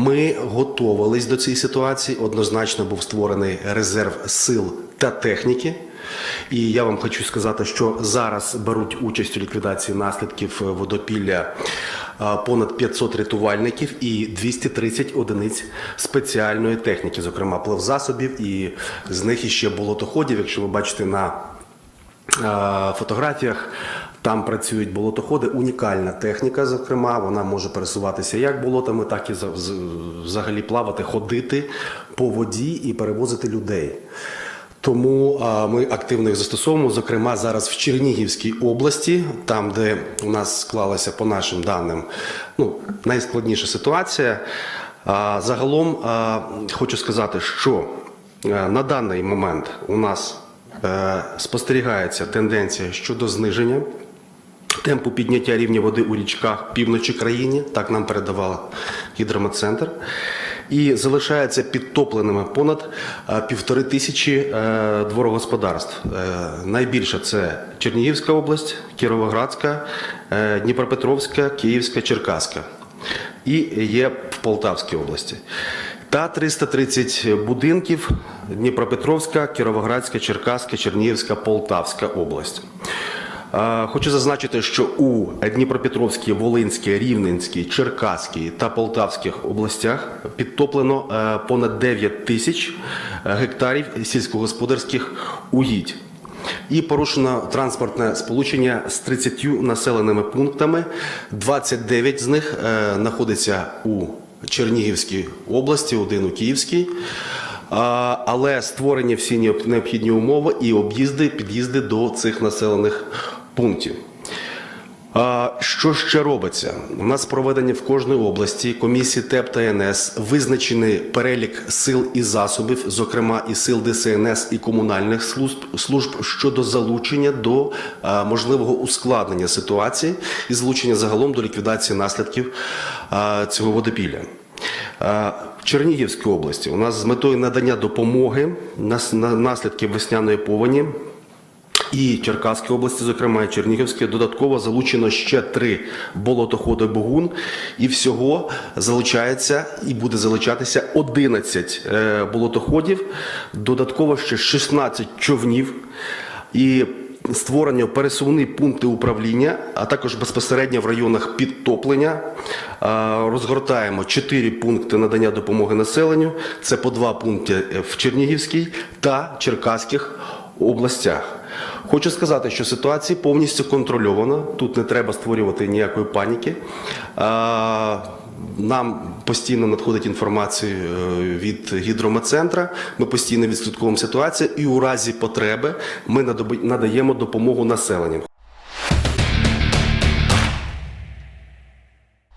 Ми готувались до цієї ситуації. Однозначно був створений резерв сил та техніки. І я вам хочу сказати, що зараз беруть участь у ліквідації наслідків водопілля понад 500 рятувальників і 230 одиниць спеціальної техніки, зокрема плавзасобів, і з них іще болотоходів. Якщо ви бачите на фотографіях. Там працюють болотоходи, унікальна техніка, зокрема, вона може пересуватися як болотами, так і взагалі плавати, ходити по воді і перевозити людей. Тому ми активно їх застосовуємо. Зокрема, зараз в Чернігівській області, там, де у нас склалася по нашим даним ну, найскладніша ситуація. Загалом хочу сказати, що е, на даний момент у нас е, спостерігається тенденція щодо зниження темпу підняття рівня води у річках півночі країни. Так нам передавала гідрометцентр. І залишається підтопленими понад е, півтори тисячі е, дворогосподарств. Е, Найбільше це Чернігівська область, Кіровоградська, е, Дніпропетровська, Київська, Черкаська. І є в Полтавській області. Та 330 будинків Дніпропетровська, Кіровоградська, Черкаська, Чернігівська, Полтавська область. Хочу зазначити, що у Дніпропетровській, Волинській, Рівненській, Черкаській та Полтавських областях підтоплено е, понад 9 тисяч е, гектарів сільськогосподарських угідь. І порушено транспортне сполучення з 30 населеними пунктами. 29 з них е, знаходиться у Чернігівській області, один у Київській. Але створені всі необхідні умови і об'їзди, під'їзди до цих населених пунктів. Що ще робиться? У нас проведені в кожній області комісії ТЕП та НС, визначений перелік сил і засобів, зокрема і сил ДСНС і комунальних служб, служб щодо залучення до а, можливого ускладнення ситуації і залучення загалом до ліквідації наслідків а, цього водопілля. Е, В Чернігівській області у нас з метою надання допомоги на с- на наслідків весняної повені і Черкаській області, зокрема і Чернігівській, додатково залучено ще три болотоходи Богун, і всього залучається і буде залучатися 11 е, болотоходів, додатково ще 16 човнів. І створення пересувні пункти управління, а також безпосередньо в районах підтоплення. Е, Розгортаємо 4 пункти надання допомоги населенню. Це по два пункти в Чернігівській та Черкаських областях. Хочу сказати, що ситуація повністю контрольована. Тут не треба створювати ніякої паніки. Нам постійно надходить інформація е, від гідрометцентра. Ми постійно відслідковуємо ситуацію, і у разі потреби ми надаємо допомогу населенню.